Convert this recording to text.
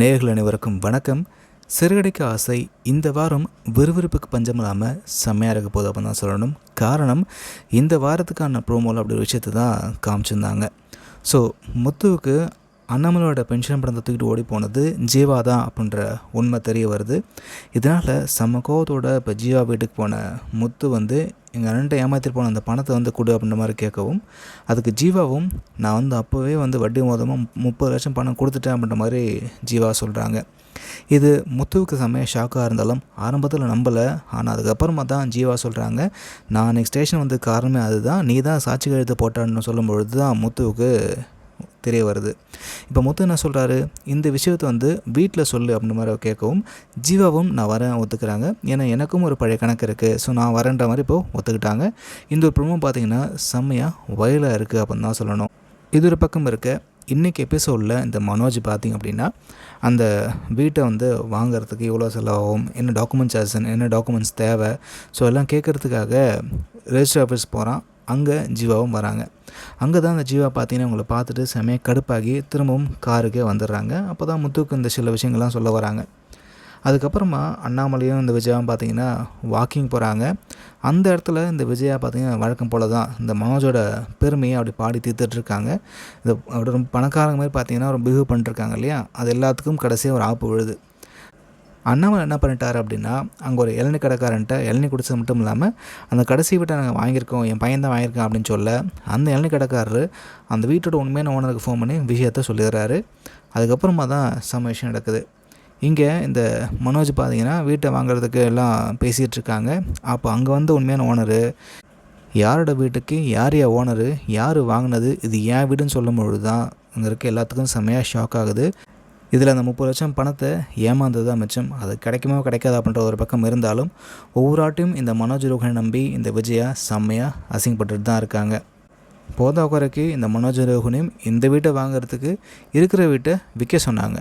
நேர்கள் அனைவருக்கும் வணக்கம். சிறுகடைக்கு ஆசை இந்த வாரம் விறுவிறுப்புக்கு பஞ்சம் இல்லாமல் செம்மையாக இருக்க போகுது அப்படின்னு தான் சொல்லணும். காரணம் இந்த வாரத்துக்கான ப்ரோமோவில் அப்படி ஒரு விஷயத்தை தான் காமிச்சிருந்தாங்க. ஸோ முத்துவுக்கு அண்ணாமலையோட பென்ஷன் பணத்தை தூக்கிட்டு ஓடி போனது ஜீவா தான் அப்படின்ற உண்மை தெரிய வருது. இதனால் செம்ம கோவத்தோட இப்போ ஜீவா வீட்டுக்கு போன முத்து வந்து எங்கள் அண்ணன் ஏமாத்திட்டு போன அந்த பணத்தை வந்து கொடு அப்படின்ற மாதிரி கேட்கவும் அதுக்கு ஜீவாவும் நான் வந்து அப்போவே வந்து வட்டி மோதமாக முப்பது லட்சம் பணம் கொடுத்துட்டேன் அப்படின்ற மாதிரி ஜீவா சொல்கிறாங்க இது முத்துவுக்கு செம்மையாக ஷாக்காக இருந்தாலும் ஆரம்பத்தில் நம்பலை. ஆனால் அதுக்கப்புறமா தான் ஜீவா சொல்கிறாங்க நான் அன்றைக்கி ஸ்டேஷன் வந்து காரணமே அதுதான். நீ தான் சாட்சி கழுத்து போட்டான்னு சொல்லும் பொழுது தான் முத்துவுக்கு தெரிய வருது. இப்போ முத்து என்ன சொல்கிறாரு இந்த விஷயத்தை வந்து வீட்டில் சொல்லு அப்படின்ற மாதிரி கேட்கவும் ஜீவாவும் நான் வரேன் ஒத்துக்கிறாங்க. ஏன்னா எனக்கும் ஒரு பழைய கணக்கு இருக்குது ஸோ நான் வரேன்ற மாதிரி இப்போது ஒத்துக்கிட்டாங்க. இந்த ஒரு ப்ரொமோ பார்த்தீங்கன்னா செம்மையாக வயலாக இருக்குது அப்படின்னு தான் சொல்லணும். இது ஒரு பக்கம் இருக்க. இன்றைக்கி எபிசோடில் இந்த மனோஜ் பார்த்திங்க அப்படின்னா அந்த வீட்டை வந்து வாங்குறதுக்கு எவ்வளோ செலவாகும்? என்ன டாக்குமெண்ட்ஸ் ஆசன் என்ன டாக்குமெண்ட்ஸ் தேவை? ஸோ எல்லாம் கேட்குறதுக்காக ரெஜிஸ்டர் ஆஃபீஸ் போகிறான் அங்கே ஜீவாவும் வராங்க. அங்கே தான் அந்த ஜீவா பார்த்தீங்கன்னா அவங்கள பார்த்துட்டு செமையாக கடுப்பாகி திரும்பவும் காருக்கே வந்துடுறாங்க. அப்போ தான் முத்துக்கு இந்த சில விஷயங்கள்லாம் சொல்ல வராங்க. அதுக்கப்புறமா அண்ணாமலையும் இந்த விஜயாவும் பார்த்தீங்கன்னா வாக்கிங் போகிறாங்க அந்த இடத்துல இந்த விஜயா பார்த்தீங்கன்னா வழக்கம் போல தான் இந்த மனோஜோட பெருமையை அப்படி பாடி தீர்த்துட்ருக்காங்க. இந்த அப்படி ரொம்ப பணக்காரங்க மாதிரி பார்த்தீங்கன்னா ஒரு பிஹேவ் பண்ணிருக்காங்க இல்லையா? அது எல்லாத்துக்கும் கடைசியாக ஒரு ஆப்பு விழுது. அண்ணாமலை என்ன பண்ணிட்டார் அப்படின்னா அங்கே ஒரு இளநி கடைக்காரன்ட்ட இளநி குடிச்சது மட்டும் இல்லாமல் அந்த கடைசி வீட்டை நாங்கள் வாங்கியிருக்கோம் என் பையன் தான் வாங்கியிருக்கேன் அப்படின்னு சொல்ல அந்த இளநி கடைக்காரர் அந்த வீட்டோட உண்மையான ஓனருக்கு ஃபோன் பண்ணி விஷயத்த சொல்லிடுறாரு. அதுக்கப்புறமா தான் செம்ம விஷயம் நடக்குது. இங்கே இந்த மனோஜ் பார்த்தீங்கன்னா வீட்டை வாங்குறதுக்கு எல்லாம் பேசிகிட்டு இருக்காங்க. அப்போ அங்கே வந்து உண்மையான ஓனரு யாரோட வீட்டுக்கு யார் யா ஓனரு யார் வாங்கினது இது ஏன் வீடுன்னு சொல்லும் பொழுது தான் அங்கே இருக்க எல்லாத்துக்கும் செம்மையாக ஷாக் ஆகுது. இதில் அந்த முப்பது லட்சம் பணத்தை ஏமாந்தது தான் மிச்சம். அது கிடைக்குமோ கிடைக்காது அப்படின்ற ஒரு பக்கம் இருந்தாலும் ஒவ்வொரு ஆட்டையும் இந்த மனோஜ் ரோஹனை நம்பி இந்த விஜயா செம்மையாக அசிங்கப்பட்டுட்டு தான் இருக்காங்க. போதா குறைக்கு இந்த மனோஜ் ரோஹனையும் இந்த வீட்டை வாங்குறதுக்கு இருக்கிற வீட்டை விற்க சொன்னாங்க.